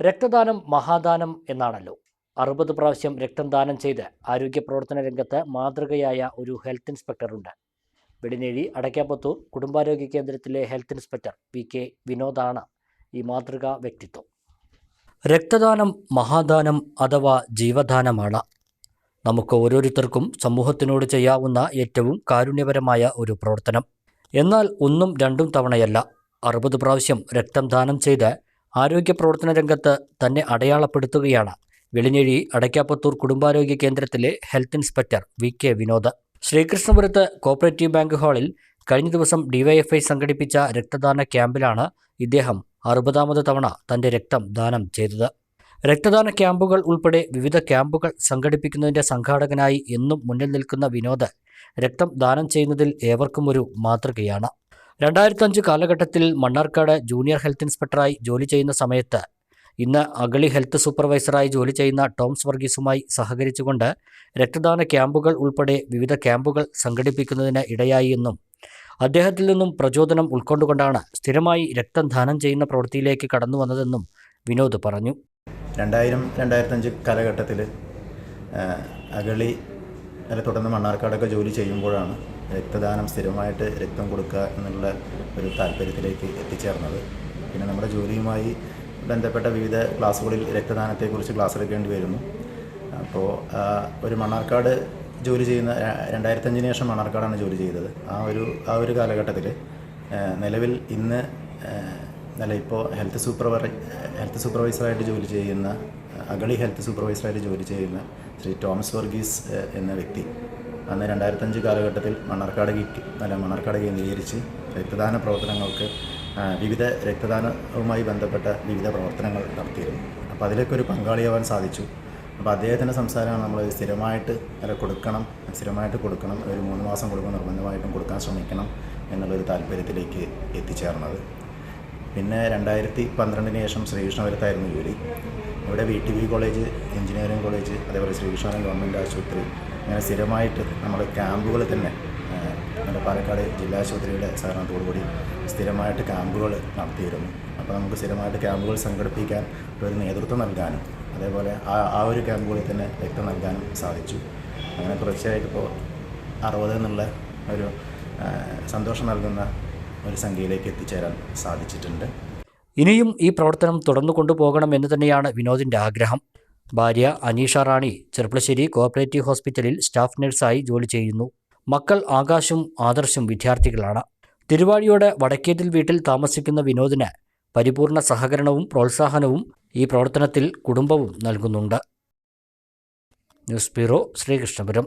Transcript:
രക്തദാനം മഹാദാനം എന്നാണല്ലോ. അറുപത് പ്രാവശ്യം രക്തം ദാനം ചെയ്ത് ആരോഗ്യ പ്രവർത്തന രംഗത്ത് മാതൃകയായ ഒരു ഹെൽത്ത് ഇൻസ്പെക്ടറുണ്ട്. വെടിനേഴി അടയ്ക്കാപ്പത്തൂർ കുടുംബാരോഗ്യ കേന്ദ്രത്തിലെ ഹെൽത്ത് ഇൻസ്പെക്ടർ വി കെ വിനോദാണ് ഈ മാതൃകാ വ്യക്തിത്വം. രക്തദാനം മഹാദാനം അഥവാ ജീവദാനമാണ്. നമുക്ക് ഓരോരുത്തർക്കും സമൂഹത്തിനോട് ചെയ്യാവുന്ന ഏറ്റവും കാരുണ്യപരമായ ഒരു പ്രവർത്തനം. എന്നാൽ ഒന്നും രണ്ടും തവണയല്ല. അറുപത് പ്രാവശ്യം രക്തം ദാനം ചെയ്ത് ആരോഗ്യ പ്രവർത്തന രംഗത്ത് തന്നെ അടയാളപ്പെടുത്തുകയാണ്. വെളിഞ്ഞേഴി അടയ്ക്കാപ്പത്തൂർ കുടുംബാരോഗ്യ കേന്ദ്രത്തിലെ health inspector V. K. Vinod. ശ്രീകൃഷ്ണപുരത്ത് cooperative bank ഹാളിൽ കഴിഞ്ഞ ദിവസം ഡിവൈഎഫ്ഐ സംഘടിപ്പിച്ച രക്തദാന ക്യാമ്പിലാണ് ഇദ്ദേഹം അറുപതാമത് തവണ തന്റെ രക്തം ദാനം ചെയ്തത്. രക്തദാന ക്യാമ്പുകൾ ഉൾപ്പെടെ വിവിധ ക്യാമ്പുകൾ സംഘടിപ്പിക്കുന്നതിന്റെ സംഘാടകനായി എന്നും മുന്നിൽ നിൽക്കുന്ന വിനോദ് രക്തം ദാനം ചെയ്യുന്നതിൽ ഏവർക്കും ഒരു മാതൃകയാണ്. രണ്ടായിരത്തഞ്ച് കാലഘട്ടത്തിൽ മണ്ണാർക്കാട് ജൂനിയർ ഹെൽത്ത് ഇൻസ്പെക്ടറായി ജോലി ചെയ്യുന്ന സമയത്ത് ഇന്ന് അഗളി ഹെൽത്ത് സൂപ്പർവൈസറായി ജോലി ചെയ്യുന്ന ടോംസ് വർഗീസുമായി സഹകരിച്ചുകൊണ്ട് രക്തദാന ക്യാമ്പുകൾ ഉൾപ്പെടെ വിവിധ ക്യാമ്പുകൾ സംഘടിപ്പിക്കുന്നതിന് ഇടയായി എന്നും അദ്ദേഹത്തിൽ നിന്നും പ്രചോദനം ഉൾക്കൊണ്ടുകൊണ്ടാണ് സ്ഥിരമായി രക്തം ദാനം ചെയ്യുന്ന പ്രവൃത്തിയിലേക്ക് കടന്നു വന്നതെന്നും വിനോദ് പറഞ്ഞു. രണ്ടായിരം രണ്ടായിരത്തഞ്ച് കാലഘട്ടത്തിൽ അഗളി അല്ല തുടർന്ന് മണ്ണാർക്കാടൊക്കെ ജോലി ചെയ്യുമ്പോഴാണ് രക്തദാനം സ്ഥിരമായിട്ട് രക്തം കൊടുക്കുക എന്നുള്ള ഒരു താല്പര്യത്തിലേക്ക് എത്തിച്ചേർന്നത്. പിന്നെ നമ്മുടെ ജോലിയുമായി ബന്ധപ്പെട്ട വിവിധ ക്ലാസ്സുകളിൽ രക്തദാനത്തെക്കുറിച്ച് ക്ലാസ് എടുക്കേണ്ടി വരുന്നു. അപ്പോൾ ഒരു മണ്ണാർക്കാട് ജോലി ചെയ്യുന്ന രണ്ടായിരത്തഞ്ചിന് ശേഷം മണ്ണാർക്കാടാണ് ജോലി ചെയ്തത്. ആ ഒരു ആ ഒരു കാലഘട്ടത്തിൽ നിലവിൽ ഇന്ന് അല്ല ഇപ്പോൾ ഹെൽത്ത് സൂപ്പർവൈ ഹെൽത്ത് സൂപ്പർവൈസറായിട്ട് ജോലി ചെയ്യുന്ന അഗളി ഹെൽത്ത് സൂപ്പർവൈസറായിട്ട് ജോലി ചെയ്യുന്ന ശ്രീ തോമസ് വർഗീസ് എന്ന വ്യക്തി അന്ന് രണ്ടായിരത്തഞ്ച് കാലഘട്ടത്തിൽ മണ്ണാർക്കാട് അല്ല മണ്ണാർക്കാട് കേന്ദ്രീകരിച്ച് രക്തദാന പ്രവർത്തനങ്ങൾക്ക് വിവിധ രക്തദാനവുമായി ബന്ധപ്പെട്ട വിവിധ പ്രവർത്തനങ്ങൾ നടത്തിയിരുന്നു. അപ്പോൾ അതിലേക്ക് ഒരു പങ്കാളിയാവാൻ സാധിച്ചു. അപ്പോൾ അദ്ദേഹത്തിന്റെ സംസാരമാണ് നമ്മൾ സ്ഥിരമായിട്ട് അല്ല കൊടുക്കണം സ്ഥിരമായിട്ട് കൊടുക്കണം ഒരു മൂന്ന് മാസം കൊടുക്കുമ്പോൾ നിർബന്ധമായിട്ടും കൊടുക്കാൻ ശ്രമിക്കണം എന്നുള്ളൊരു താല്പര്യത്തിലേക്ക് എത്തിച്ചേർന്നത്. പിന്നെ രണ്ടായിരത്തി പന്ത്രണ്ടിന് ശേഷം ശ്രീകൃഷ്ണപുരത്തായിരുന്നു ജോലി. ഇവിടെ V T V college engineering college അതേപോലെ ശ്രീകൃഷ്ണപുരം ഗവൺമെന്റ് ആശുപത്രി അങ്ങനെ സ്ഥിരമായിട്ട് നമ്മൾ ക്യാമ്പുകൾ തന്നെ നമ്മുടെ പാലക്കാട് ജില്ലാ ആശുപത്രിയുടെ സഹകരണത്തോടുകൂടി സ്ഥിരമായിട്ട് ക്യാമ്പുകൾ നടത്തിയിരുന്നു. അപ്പോൾ നമുക്ക് സ്ഥിരമായിട്ട് ക്യാമ്പുകൾ സംഘടിപ്പിക്കാൻ ഒരു നേതൃത്വം നൽകാനും അതേപോലെ ആ ആ ഒരു ക്യാമ്പുകളിൽ തന്നെ രക്തം നൽകാനും സാധിച്ചു. അങ്ങനെ തുടർച്ചയായിട്ട് ഇപ്പോൾ അറുപത് എന്നുള്ള ഒരു സന്തോഷം നൽകുന്ന ഒരു സംഖ്യയിലേക്ക് എത്തിച്ചേരാൻ സാധിച്ചിട്ടുണ്ട്. ഇനിയും ഈ പ്രവർത്തനം തുടർന്നു കൊണ്ടുപോകണം എന്ന് തന്നെയാണ് വിനോദിന്റെ ആഗ്രഹം. ഭാര്യ അനീഷ റാണി ചെർപ്പളശ്ശേരി കോഓപ്പറേറ്റീവ് ഹോസ്പിറ്റലിൽ സ്റ്റാഫ് നഴ്സായി ജോലി ചെയ്യുന്നു. മക്കൾ ആകാശും ആദർശും വിദ്യാർത്ഥികളാണ്. തിരുവാഴിയോട് വടക്കേറ്റിൽ വീട്ടിൽ താമസിക്കുന്ന വിനോദിന് പരിപൂർണ സഹകരണവും പ്രോത്സാഹനവും ഈ പ്രവർത്തനത്തിൽ കുടുംബവും നൽകുന്നുണ്ട്. News bureau Sreekrishnapuram.